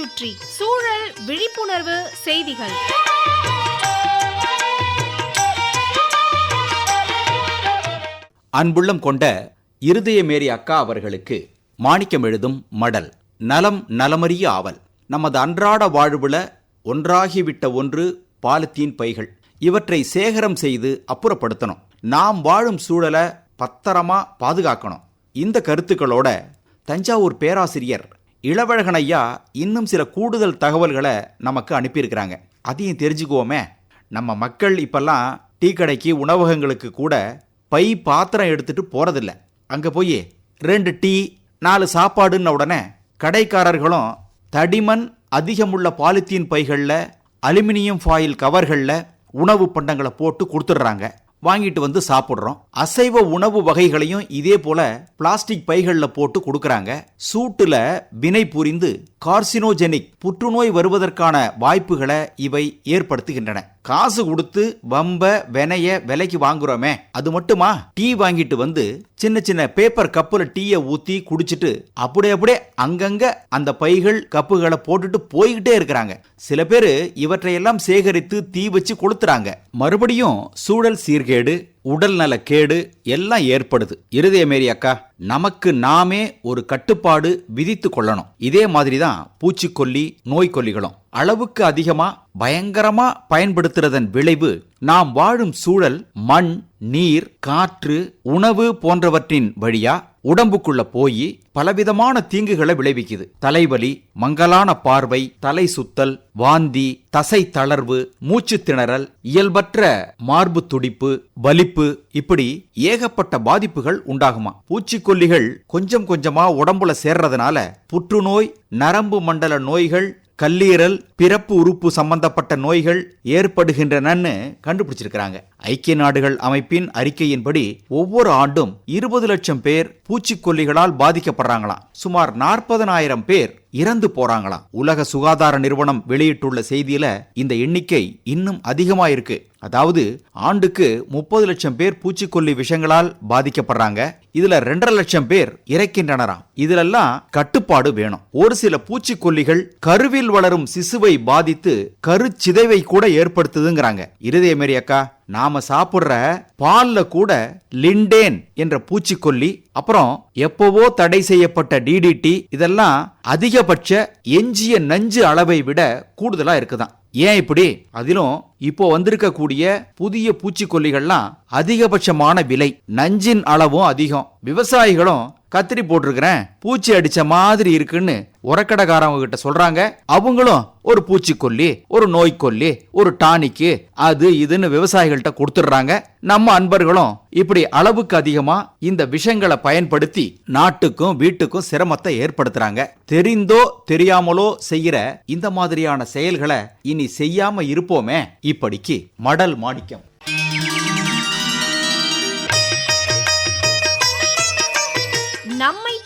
சுற்றி சூழல் விழிப்புணர்வு செய்திகள். அன்புள்ளம் கொண்ட இருதயமேரி அக்கா அவர்களுக்கு மாணிக்கம் எழுதும் மடல் நலம் நலமறிய ஆவல். நமது அன்றாட வாழ்வுல ஒன்றாகிவிட்ட ஒன்று பாலித்தீன் பைகள். இவற்றை சேகரம் செய்து அப்புறப்படுத்தணும். நாம் வாழும் சூழலை பத்திரமா பாதுகாக்கணும். இந்த கருத்துக்களோட தஞ்சாவூர் பேராசிரியர் இளவழகன் ஐயா இன்னும் சில கூடுதல் தகவல்களை நமக்கு அனுப்பியிருக்கிறாங்க. அதையும் தெரிஞ்சுக்குவோமே. நம்ம மக்கள் இப்போல்லாம் டீ கடைக்கு உணவகங்களுக்கு கூட பை பாத்திரம் எடுத்துகிட்டு போகிறதில்ல அங்கே போய் ரெண்டு டீ நாலு சாப்பாடுன்ன உடனே கடைக்காரர்களும் தடிமன் அதிகமுள்ள பாலித்தீன் பைகளில் அலுமினியம் ஃபாயில் கவர்களில் உணவு பண்டங்களை போட்டு கொடுத்துட்றாங்க. வாங்கிட்டு வந்து சாப்பிட்றோம். அசைவ உணவு வகைகளையும் இதே போல பிளாஸ்டிக் பைகளில் போட்டு கொடுக்குறாங்க. சூட்டில் வினை புரிந்து கார்சினோஜெனிக் புற்றுநோய் வருவதற்கான வாய்ப்புகளை இவை ஏற்படுத்துகின்றன. காசு கொடுத்து வம்ப வெனைய விலைக்கு வாங்குறோமே அது மட்டுமா? டீ வாங்கிட்டு வந்து சின்ன சின்ன பேப்பர் கப்புல டீயை ஊத்தி குடிச்சிட்டு அப்படியே அப்படியே அங்கங்க அந்த பைகள் கப்புகளை போட்டுட்டு போய்கிட்டே இருக்கிறாங்க. சில பேர் இவற்றையெல்லாம் சேகரித்து தீ வச்சு கொளுத்துறாங்க. மறுபடியும் சூழல் சீர்கேடு உடல்நல கேடு எல்லாம் ஏற்படுது. இருதயமேரி அக்கா நமக்கு நாமே ஒரு கட்டுப்பாடு விதித்து கொள்ளணும். இதே மாதிரி தான் பூச்சிக்கொல்லி நோய்க்கொல்லிகளும். அளவுக்கு அதிகமா பயங்கரமா பயன்படுத்துறதன் விளைவு நாம் வாழும் சூழல் மண் நீர் காற்று உணவு போன்றவற்றின் வழியா உடம்புக்குள்ள போய் பலவிதமான தீங்குகளை விளைவிக்குது. தலைவலி மங்கலான பார்வை தலை சுத்தல் வாந்தி தசை தளர்வு மூச்சு திணறல் இயல்பற்ற மார்பு துடிப்பு வலிப்பு இப்படி ஏகப்பட்ட பாதிப்புகள் உண்டாகுமா? பூச்சிக்கொல்லிகள் கொஞ்சம் கொஞ்சமா உடம்புல சேர்றதுனால புற்றுநோய் நரம்பு மண்டல நோய்கள் கல்லீரல் பிறப்பு உறுப்பு சம்பந்தப்பட்ட நோய்கள் ஏற்படுகின்றனன்னு கண்டுபிடிச்சிருக்கிறாங்க. ஐக்கிய நாடுகள் அமைப்பின் அறிக்கையின்படி ஒவ்வொரு ஆண்டும் இருபது லட்சம் பேர் பூச்சிக்கொல்லிகளால் பாதிக்கப்படுறாங்களாம். சுமார் நாற்பதனாயிரம் பேர் இறந்து போறாங்களாம் உலக சுகாதார நிறுவனம் வெளியிட்டுள்ள செய்தியில இந்த எண்ணிக்கை இன்னும் அதிகமா இருக்கு அதாவது ஆண்டுக்கு முப்பது லட்சம் பேர் பூச்சிக்கொல்லி விஷங்களால் பாதிக்கப்படுறாங்க. இதுல ரெண்டரை லட்சம் பேர் இறக்கின்றனராம். இதுலெல்லாம் கட்டுப்பாடு வேணும். ஒரு சில பூச்சிக்கொல்லிகள் கருவில் வளரும் சிசுவை பாதித்து கருச்சிதைவை கூட ஏற்படுத்துதுங்கிறாங்க. இருதய மாரி அக்கா. நாம சாப்பிடுற பால்ல கூட லிண்டேன் என்ற பூச்சிக்கொல்லி அப்புறம் எப்பவோ தடை செய்யப்பட்ட டிடிடி இதெல்லாம் அதிகபட்ச எஞ்சிய நஞ்சு அளவை விட கூடுதலா இருக்குதான். ஏன் இப்படி? அதிலும் இப்போ வந்திருக்கக்கூடிய புதிய பூச்சிக்கொல்லிகள்லாம் அதிகபட்சமான விலை நஞ்சின் அளவும் அதிகம் விவசாயிகளும் கத்திரி போட்டிருக்கிறேன். பூச்சி அடிச்ச மாதிரி இருக்குன்னு உரக்கடைக்காரவங்க கிட்ட சொல்றாங்க. அவங்களும் ஒரு பூச்சிக்கொல்லி ஒரு நோய்க்கொல்லி ஒரு டானிக்கு அது இதுன்னு விவசாயிகள்கிட்ட கொடுத்துடுறாங்க. நம்ம அன்பர்களும் இப்படி அளவுக்கு அதிகமா இந்த விஷங்களை பயன்படுத்தி நாட்டுக்கும் வீட்டுக்கும் சிரமத்தை ஏற்படுத்துறாங்க. தெரிந்தோ தெரியாமலோ செய்யற இந்த மாதிரியான செயல்களை இனி செய்யாம இருப்போமே. இப்படிக்கு மடல் மாணிக்கம்.